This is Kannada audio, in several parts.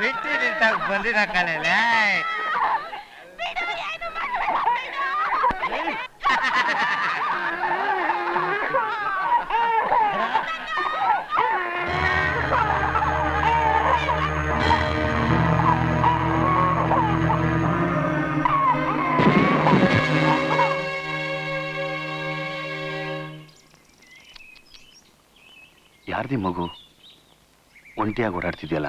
ಬಿಟ್ಟು ನಿಂತಾಗ ಬಂದಿರ ಕಳೆಲೆ ಯಾರ್ದಿ ಮಗು? ಒಂಟಿಯಾಗಿ ಓಡಾಡ್ತಿದ್ಯಲ್ಲ?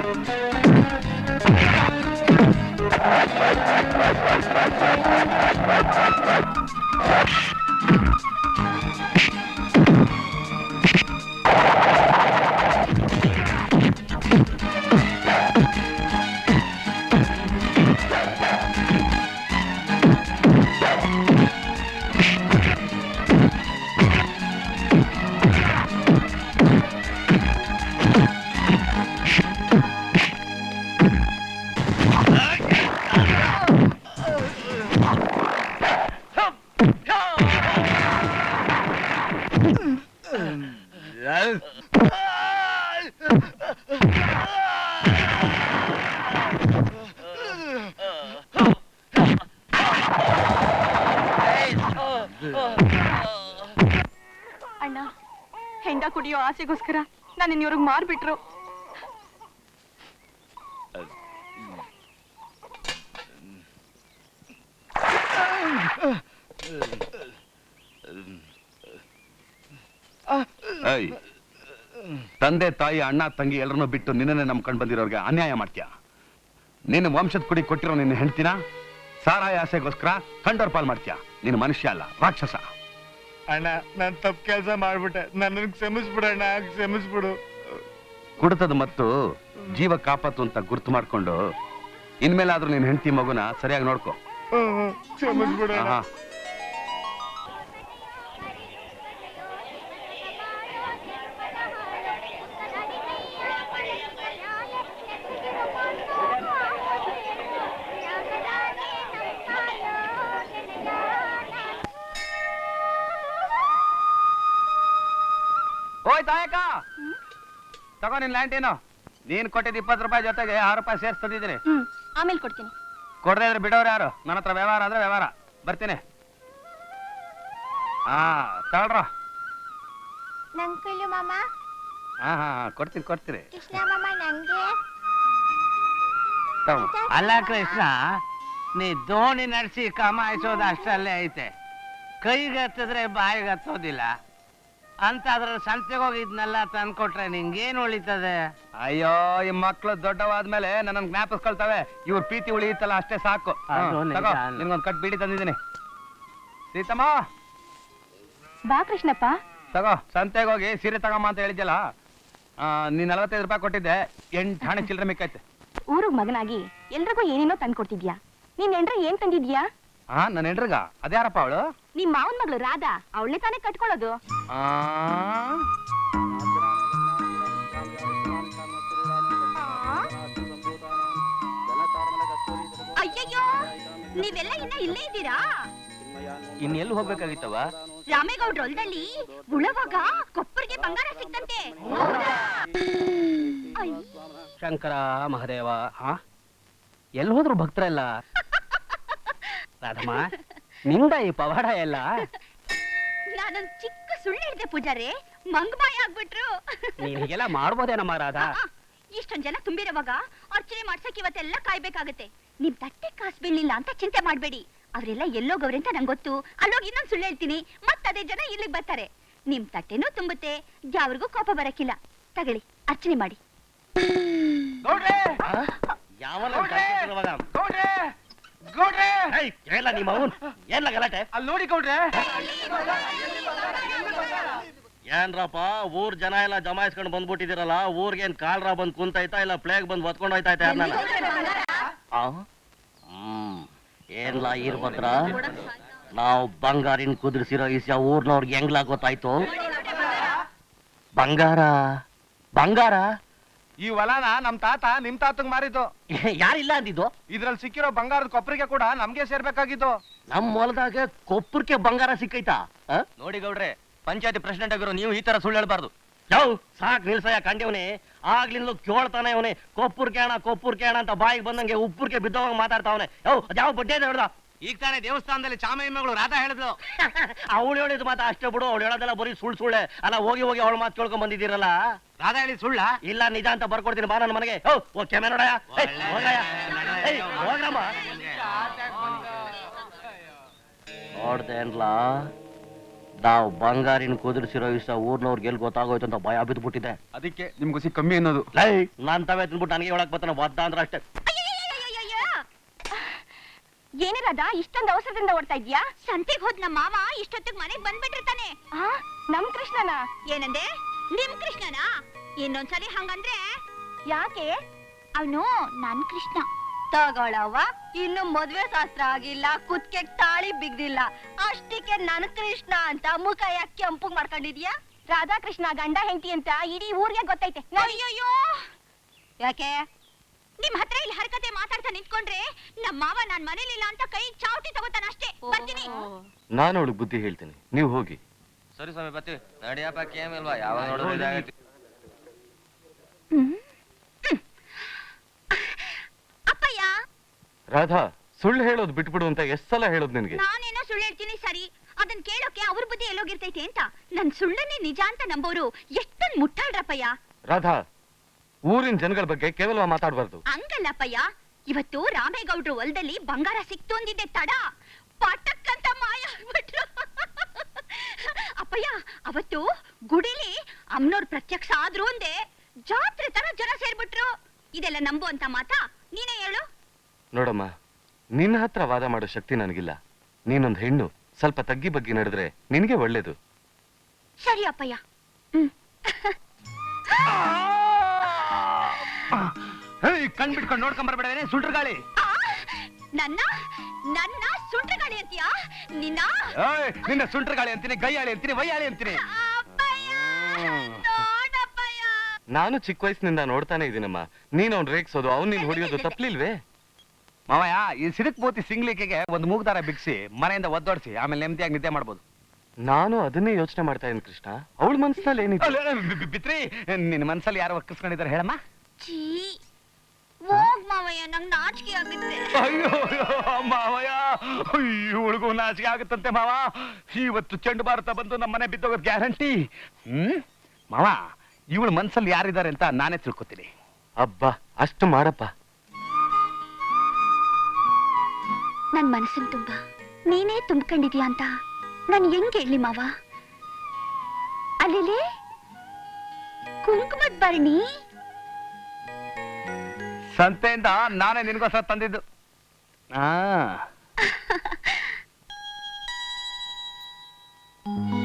ಅಣ್ಣ ಹೆಂಡ ಕುಡಿಯೋ ಆಸೆಗೋಸ್ಕರ ನನ್ನ ಇವ್ರಿಗೆ ಮಾರ್ಬಿಟ್ರು. ತಂದೆ, ತಾಯಿ, ಅಣ್ಣ, ತಂಗಿ ಎಲ್ಲರನ್ನೂ ಬಿಟ್ಟು ನಿನ್ನನ್ನೇ ನಂಬ್ಕೊಂಡು ಬಂದಿರೋರ್ಗೆ ಅನ್ಯಾಯ ಮಾಡ್ತೀಯ? ನಿನ್ನ ವಂಶದ ಕುಡಿ ಕೊಟ್ಟಿರೋ ನಿನ್ನ ಹೆಂಡ್ತಿನ ಸಾರಾಯ ಆಸೆಗೋಸ್ಕರ ಕಂಡೋರ್ ಪಾಲ್ ಮಾಡ್ತೀಯ? ನೀನು ಮನುಷ್ಯ ಅಲ್ಲ, ರಾಕ್ಷಸ. ಅಣ್ಣ ನಾನ್ ತಪ್ಪು ಕೆಲಸ ಮಾಡ್ಬಿಟ್ಟೆ. ನನ್ನನ್ನು ಕ್ಷಮಿಸ್ಬಿಡಣ್ಣ ಕ್ಷಮಿಸ್ಬಿಡು. ಕುಡಿತದ ಮತ್ತು ಜೀವ ಕಾಪಾತು ಅಂತ ಗುರ್ತು ಮಾಡ್ಕೊಂಡು ಇನ್ಮೇಲಾದ್ರೂ ನಿನ್ ಹೆಂಡತಿ ಮಗುನ ಸರಿಯಾಗಿ ನೋಡ್ಕೋ. ಹ್ಮ್, ಹ್ಮ್, ಕ್ಷಮಿಸ್ಬಿಡಣ್ಣ ಆಹಾ. ಓಯ್ ತಾಯಕ ತಗೋ ನಿನ್ ಲ್ಯಾಂಟೇನು ನೀನ್ ಕೊಟ್ಟಿದ್ ಇಪ್ಪತ್ತು ರೂಪಾಯಿ ಜೊತೆಗೆ ಆರು ರೂಪಾಯಿ ಸೇರ್ಸ್ ತಂದಿದ್ದೀನಿ. ಹ್ಮ್ ಆಮೇಲೆ ಕೊಡ್ತೀನಿ. ಕೊಡದೆ ಇದ್ರೆ ಬಿಡೋರು ಯಾರು? ನನ್ನ ಹತ್ರ ವ್ಯವಹಾರ ಆದ್ರೆ ವ್ಯವಹಾರ. ಬರ್ತೀನಿ. ಹಾ ತಗೊಳ್ರ. ನಂಕಲು ಮಾಮ. ಹಾ ಹಾ ಹಾ, ಕೊಡ್ತೀನಿ ಕೊಡ್ತೀನಿ. ಕೃಷ್ಣ ಮಾಮ ನಂಗೆ. ತಗೋ. ಅಲ್ಲ ಕೃಷ್ಣ ನೀ ದೋಣಿ ನಡೆಸಿ ಕಮಾಯಿಸೋದು ಅಷ್ಟಲ್ಲೇ ಐತೆ. ಕೈಗೆ ಬಾಯಿಗತ್ತೋದಿಲ್ಲ ಬಾಯಿಗೆ ಹತ್ತೋದಿಲ್ಲ. ಅಂತ ಅದ್ರ ಸಂತೆಗೆ ಹೋಗಿದ್ನೆಲ್ಲ ತಂದ್ಕೊಟ್ರೆ ನಿಂಗೇನು ಉಳಿತದೆ? ಅಯ್ಯೋ ಈ ಮಕ್ಳು ದೊಡ್ಡವಾದ್ಮೇಲೆ ನನ್ನ ಜ್ಞಾಪಿಸ್ಕೊಳ್ತವೆ. ಇವ್ರ ಪ್ರೀತಿ ಉಳಿಯುತ್ತಲ್ಲ ಅಷ್ಟೇ ಸಾಕು. ಅದು ಹ್ಮ್, ನಿಜ ತಗೋ ನಿನ್ಗೊಂದ್ ಕಟ್ ಬಿಡಿ ತಂದಿದ್ದೀನಿ. ಸೀತಮ್ಮ! ಬಾ ಕೃಷ್ಣಪ್ಪ. ತಗೋ ಸಂತೆಗೆ ಹೋಗಿ ಸೀರೆ ತಗಮ್ಮ ಅಂತ ಹೇಳಿದ್ಯಲ್ಲ? ಆ, ನೀನ್ ನಲವತ್ತೈದು ರೂಪಾಯಿ ಕೊಟ್ಟಿದ್ದೆ. ಎಂಟು ಹಣ ಚಿಲ್ಲರೆ ಮಿಕ್ಕೈತೆ ಊರಿಗೆ ಮಗನಾಗಿ ಎಲ್ರಿಗೂ ಏನೇನೋ ತಂದ್ಕೊಡ್ತಿದ್ಯಾ? ನೀನ್ ಎಂಡ್ರೆ ಏನ್ ತಂದಿದ್ಯಾ? ಹಾ ನನ್ನ ಹೆಂಡ್ರಿಗ? ಅದ್ಯಾರಪ್ಪ ಅವಳು? ನಿಮ್ ಮಾವನ್ ಮಗಳು ರಾಧಾ ಅವಳನ್ನೇ ತಾನೇ ಕಟ್ಕೊಳ್ಳೋದು? ಆ ಅಯ್ಯಯ್ಯೋ ನೀವೆಲ್ಲ ಇನ್ನ ಇಲ್ಲೇ ಇದ್ದೀರಾ? ಇನ್ನೆಲ್ಲಿ ಹೋಗ್ಬೇಕಾಗಿತ್ತವ ರಾಮೇಗೌಡ್ರ ಹೊಲದಲ್ಲಿ ಉಳವಾಗ ಕೊಪ್ಪರಿಗೆ ಬಂಗಾರ ಸಿಕ್ತಂತೆ. ಅಯ್ಯ, ಶಂಕರ ಮಹದೇವ ಹಾ ಎಲ್ಲಿ ಹೋದ್ರು ಭಕ್ತರೆಲ್ಲ? ರಾಧಮ್ಮ ನಿಂದ ಈ ಪವಾಡ ಎಲ್ಲ? ನಾನೊಂದ್ ಚಿಕ್ಕ ಸುಳ್ಳು ಹೇಳಿದೆ ಪೂಜಾರಿ. ಮಂಗಮಾಯ ಆಗ್ಬಿಟ್ರು. ನೀನ್ ಹೀಗೆಲ್ಲ ಮಾಡ್ಬೋದೇನಮ್ಮ ರಾಧಾ ಇಷ್ಟೊಂದ್ ಜನ ತುಂಬಿರುವಾಗ ಅರ್ಚನೆ ಮಾಡ್ಸಕ್ ಇವತ್ತೆಲ್ಲ ಕಾಯ್ಬೇಕಾಗತ್ತೆ. ನಿಮ್ ತಟ್ಟೆ ಕಾಸು ಬೀಳಿಲ್ಲ ಅಂತ ಚಿಂತೆ ಮಾಡ್ಬೇಡಿ. ಅವರೆಲ್ಲ ಎಲ್ಲೋಗವ್ರೆ ಅಂತ ನಂಗೆ ಗೊತ್ತು. ಅಲ್ಲೋಗಿ ಇನ್ನೊಂದ್ ಸುಳ್ಳು ಹೇಳ್ತೀನಿ. ಮತ್ತದೇ ಜನ ಇಲ್ಲಿಗೆ ಬರ್ತಾರೆ. ನಿಮ್ ತಟ್ಟೆನೂ ತುಂಬುತ್ತೆ. ಯಾವ್ರಿಗೂ ಕೋಪ ಬರಕ್ಕಿಲ್ಲ ತಗಳಿ ಅರ್ಚನೆ ಮಾಡಿ. ಎಲ್ಲ ನಿಮ್ಮ ಅವನ್ ಎಲ್ಲ ಗಲಾಟೆ. ಅಲ್ಲಿ ನೋಡಿ ಗೌಡ್ರೆ. ಏನ್ರಪ್ಪ ಊರ್ ಜನ ಎಲ್ಲ ಜಮಾಯಿಸ್ಕೊಂಡು ಬಂದ್ಬಿಟ್ಟಿದಿರಲ್ಲ ಊರ್ಗೇನ್ ಕಾಲ್ರ ಬಂದ್ ಕುಂತೈತಾ ಇಲ್ಲ ಪ್ಲೇಗ್ ಬಂದ್ ಹೊತ್ಕೊಂಡು ಹೋಯ್ತಾ ಆ? ಹ್ಮ್. ಏನ್ಲ ಇರ್ಬತ್ರ ನಾವು ಬಂಗಾರಿನ ಕುದುರಿಸಿರೋ ಇಸ್ಯ ಊರ್ನವ್ರಿಗೆ ಹೆಂಗ್ಲಾ ಗೊತ್ತಾಯ್ತು? ಬಂಗಾರ. ಬಂಗಾರ? ಈ ವಲಾನ ನಮ್ ತಾತ ನಿಮ್ ತಾತಂಗ್ ಮಾರಿದ್ದು. ಯಾರಿಲ್ಲ ಅಂದಿದ್ದು? ಇದ್ರಲ್ಲಿ ಸಿಕ್ಕಿರೋ ಬಂಗಾರದ ಕೊಪ್ಪರಿಗೆ ಕೂಡ ನಮ್ಗೆ ಸೇರ್ಬೇಕಾಗಿದ್ದು. ನಮ್ ಹೊಲದಾಗ ಕೊಪ್ಪರ್ಕೆ ಬಂಗಾರ ಸಿಕ್ಕೈತಾ? ಆ? ನೋಡಿ ಗೌಡ್ರೆ ಪಂಚಾಯತಿ ಪ್ರೆಸಿಡೆಂಟ್ ಆಗಿರೋ ನೀವು ಈ ತರ ಸುಳ್ಳು ಹೇಳ್ಬಾರ್ದು. ಯೋ ಸಾಕ್ ನಿಲ್ಸಯ್ಯ ಕಂಡವನೆ ಆಗ್ಲಿಂದಲೂ ಕೇಳ್ತಾನೆ ಅವನೇ ಕೊಪ್ಪುರ್ ಅಣ್ಣ ಕೊಪ್ಪುರ್ ಕೇಣ ಅಂತ ಬಾಯಿಗೆ ಬಂದಂಗೆ ಉಪ್ಪುರ್ಕೆ ಬಿದ್ದವಾಗ ಮಾತಾಡ್ತಾವನೆ ಯೋ ಅದ್ಯಾವ ಬಡ್ಡೆ ಹೇಳ್ದ? ಈಗ ತಾನೇ ದೇವಸ್ಥಾನದಲ್ಲಿ ಚಾಮಯ್ಯಮ್ಮಗಳು ರಾಧ ಹೇಳಿದ್ಲು. ಅವಳು ಹೇಳಿದ ಮಾತಾ ಅಷ್ಟೇ ಬಿಡು ಅವಳು ಹೇಳೋದೆಲ್ಲ ಬರೀ ಸುಳ್ಳು ಸುಳ್ಳೆ. ಅಲ್ಲ ಹೋಗಿ ಹೋಗಿ ಅವಳ ಮಾತು ಕೇಳ್ಕೊಂಡ್ ಬಂದಿದ್ದೀರಲ್ಲ? ರಾಧಾ ಹೇಳಿ ಸುಳ್ಳ? ಇಲ್ಲ ನಿಜ ಅಂತ ಬರ್ಕೊಡ್ತೀನಿ ಬಾ ನನ್ನ ಮನೆಗೆ. ಓ ನೋಡಯ. ಹೋಗ್ರಮ್ಮ. ನೋಡ್ದೇನ್ಲಾ ನಾವು ಬಂಗಾರಿನ ಕುದುರಿಸಿರೋ ವಿಷಯ ಊರ್ನವ್ರಿಗೆ ಎಲ್ಲಿ ಗೊತ್ತಾಗೋಯ್ತು ಅಂತ ಭಯ ಬಿದ್ಬಿಟ್ಟಿದೆ. ಅದಕ್ಕೆ ನಿಮ್ಗೆ ಸಿಕ್ಕಿ ಕಮ್ಮಿ ಅನ್ನೋದು. ಲೈ ನಾನ್ ತಾವೇ ತಿನ್ಬಿಟ್ಟು ನನಗೆ ಹೇಳಕ್ ಬರ್ತಾನೆ ಒದ್ದ ಅಂದ್ರೆ ಅಷ್ಟೇ. ಏನಿರದ? ಇಷ್ಟೊಂದು ಅವಸರದಿಂದ ಓಡ್ತಾ ಇದ್ಯಾ ಸಂತೆಗ್ ಹೋದ್ ನಮ್ಮ ಮಾವ ಇಷ್ಟೊತ್ತಿಗೆ ಮನೆಗ್ ಬಂದ್ಬಿಟ್ಟಿರ್ತಾನೆ. ಆ ನಮ್ ಕೃಷ್ಣನ? ಏನಂದೆ? ನಿಮ್ ಕೃಷ್ಣನಾ? ಇನ್ನೊಂದ್ಸಲಿ ಹಂಗಂದ್ರೆ? ಯಾಕೆ? ಅವನು ನನ್ ಕೃಷ್ಣ. ತಗೊಳವ್ವ ಇನ್ನು ಮದ್ವೆ ಶಾಸ್ತ್ರ ಆಗಿಲ್ಲ ಕುತ್ಕೆ ತಾಳಿ ಬಿಗ್ದಿಲ್ಲ. ಅಷ್ಟಕ್ಕೆ ನನ್ ಕೃಷ್ಣ ಅಂತ ಮುಖ ಯಾಕೆ ಕೆಂಪು ಮಾಡ್ಕೊಂಡಿದ್ಯಾ? ರಾಧಾಕೃಷ್ಣ ಗಂಡ ಹೆಂಡತಿ ಅಂತ ಇಡೀ ಊರಿಗೆ ಗೊತ್ತೈತೆ. ಅಯ್ಯಯ್ಯೋ! ಯಾಕೆ? ನಿಮ್ ಹತ್ರ ಇಲ್ಲಿ ಹರಕತೆ ಮಾತಾಡ್ತಾ ನಿಂತ್ಕೊಂಡ್ರೆ ನಮ್ಮ ಮಾವ ನಾನ್ ಮನೇಲಿಲ್ಲ ಅಂತ ಕೈ ಚಾವಟಿ ತಗೋತಾನ ಅಷ್ಟೇ. ಬರ್ತೀನಿ. ನಾನು ಅವಳಿಗೆ ಬುದ್ಧಿ ಹೇಳ್ತೀನಿ. ನೀವು ಹೋಗಿ. ಸರಿ ಸ್ವಾಮಿ ಬರ್ತೀವಿ. ನಡಿಯಪ್ಪ ಕೇಮಿಲ್ವಾ ಯಾವ ನೋಡಿದ್ರೆ ಇದಾಗೈತಿ. ಅಪ್ಪಯ್ಯ. ರಾಧಾ ಸುಳ್ಳು ಹೇಳೋದು ಬಿಟ್ಬಿಡು ಅಂತ ಎಷ್ಟ್ ಸಲ ಹೇಳೋದು ನಿನಗೆ? ನಾನೇನೋ ಸುಳ್ಳು ಹೇಳ್ತೀನಿ ಸರಿ. ಅದನ್ ಕೇಳೋಕೆ ಅವ್ರ ಬುದ್ಧಿ ಎಲ್ಲೋಗಿರ್ತೈತೆ ಅಂತ. ನನ್ ಸುಳ್ಳನ್ನೇ ನಿಜ ಅಂತ ನಂಬೋರು ಎಷ್ಟನ್ ಮುಟ್ಟಾಳ್ರಪ್ಪಯ್ಯ. ರಾಧಾ ಊರಿನ ಜನಗಳ ಬಗ್ಗೆ ಕೇವಲ ಮಾತಾಡಬಾರ್ದು. ಹಂಗಲ್ಲಪ್ಪಯ್ಯ ಇವತ್ತು ರಾಮೇಗೌಡ್ರು ಹೊಲದಲ್ಲಿ ಬಂಗಾರ ಸಿಕ್ತು ಅಂದಿದ್ದೆ ತಡ. ಪಟಕ್ಕಂತ ಮಾಯ ಆಗ್ಬಿಟ್ರು. ಅಪ್ಪಯ್ಯ ಅವತ್ತು ಗುಡಿಲಿ ಅಮ್ನೋರ್ ಪ್ರತ್ಯಕ್ಷ ಆದ್ರು ಅಂದೆ ಜಾತ್ರೆ ತರ ಜನ ಸೇರ್ಬಿಟ್ರು. ಇದೆಲ್ಲ ನಂಬುವಂತ ಮಾತಾ ನೀನೇ ಹೇಳು. ನೋಡಮ್ಮ ನಿನ್ನ ಹತ್ರ ವಾದ ಮಾಡೋ ಶಕ್ತಿ ನನಗಿಲ್ಲ. ನೀನೊಂದು ಹೆಣ್ಣು ಸ್ವಲ್ಪ ತಗ್ಗಿ ಬಗ್ಗಿ ನಡೆದ್ರೆ ನಿನಗೆ ಒಳ್ಳೇದು. ಸರಿ ಅಪ್ಪಯ್ಯ. ಹೇಯ್ ಕಣ್ ಬಿಟ್ಕೊಂಡು ನೋಡ್ಕೊಂಡ್ ಬರ್ಬೇಡ ಸುಂಟ್ರ ಗಾಳಿ. ನನ್ನ ನನ್ನ ಸುಂಟ್ರ ಗಾಳಿ ಅಂತೀಯಾ? ನಿನ್ನ? ಏಯ್ ನಿನ್ನ ಸುಂಟ್ರ ಗಾಳಿ ಅಂತೀನಿ ಗೈಯಾಳಿ ಅಂತೀನಿ ವೈಯಾಳಿ ಅಂತೀನಿ. ನಾನು ಚಿಕ್ಕ ವಯಸ್ಸಿನಿಂದ ನೋಡ್ತಾನೆ ಇದೀನಮ್ಮ ನೀನ್ ಅವ್ನ್ ರೇಗ್ಸೋದು ಅವ್ನ್ ನೀನ್ ಹೊಡಿಯೋದು ತಪ್ಪಲಿಲ್ವೇ ಮಾವಯ್ಯ ಈ ಸಿಡಕ್ ಪೂರ್ತಿ ಸಿಂಗ್ಲಿಕ್ಕೆ ಒಂದು ಮೂಗ್ದಾರ ಬಿಗ್ಸಿ ಮನೆಯಿಂದ ಒದ್ದೋಡ್ಸಿ ಆಮೇಲೆ ನೆಮ್ಮದಿಯಾಗಿ ನಿದ್ದೆ ಮಾಡ್ಬೋದು. ನಾನು ಅದನ್ನೇ ಯೋಚನೆ ಮಾಡ್ತಾ ಇದ್ದೀನಿ ಕೃಷ್ಣ. ಅವಳ ಮನಸ್ಸಲ್ಲಿ ಏನಿದೆ? ಬಿತ್ರಿ ನಿನ್ನ ಮನ್ಸಲ್ಲಿ ಯಾರು ಒಕ್ಕಿಸ್ಕೊಂಡಿದ್ದಾರೆ ಹೇಳಮ್ಮ. ಛೀ ಹೋಗ್ ಮಾವಯ್ಯ ನಂಗ್ ನಾಚಿಕೆ ಆಗುತ್ತೆ. ಅಯ್ಯೋ ಅಯ್ಯೋ, ಮಾವಯ್ಯ ಇವಳಿಗೂ ನಾಚಿಕೆ ಆಗುತ್ತಂತೆ ಮಾವ. ಇವತ್ತು ಚೆಂಡು ಭಾರತ ಬಂದು ನಮ್ಮ ಮನೆ ಬಿದ್ದೋಗೋದು ಗ್ಯಾರಂಟಿ. ಹ್ಮ್? ಮಾವ ಇವಳ ಮನ್ಸಲ್ಲಿ ಯಾರಿದ್ದಾರೆ ಅಂತ ನಾನೇ ತಿಳ್ಕೊತೀನಿ. ಅಬ್ಬಾ ಅಷ್ಟು ಮಾಡಪ್ಪ. ನನ್ ಮನಸ್ಸಿನ ತುಂಬ. ನೀನೇ ತುಂಬ್ಕೊಂಡಿದ್ಯಾ ಅಂತ ನಾನು ಹೆಂಗ್ ಹೇಳಿ ಮಾವ? ಅಲ್ಲಿ ಕುಂಕುಮದ ಭರಣಿ ಸಂತೆಯಿಂದ ನಾನೇ ನಿನ್ಗೋಸ್ಕರ ತಂದಿದ್ದು. ಆ.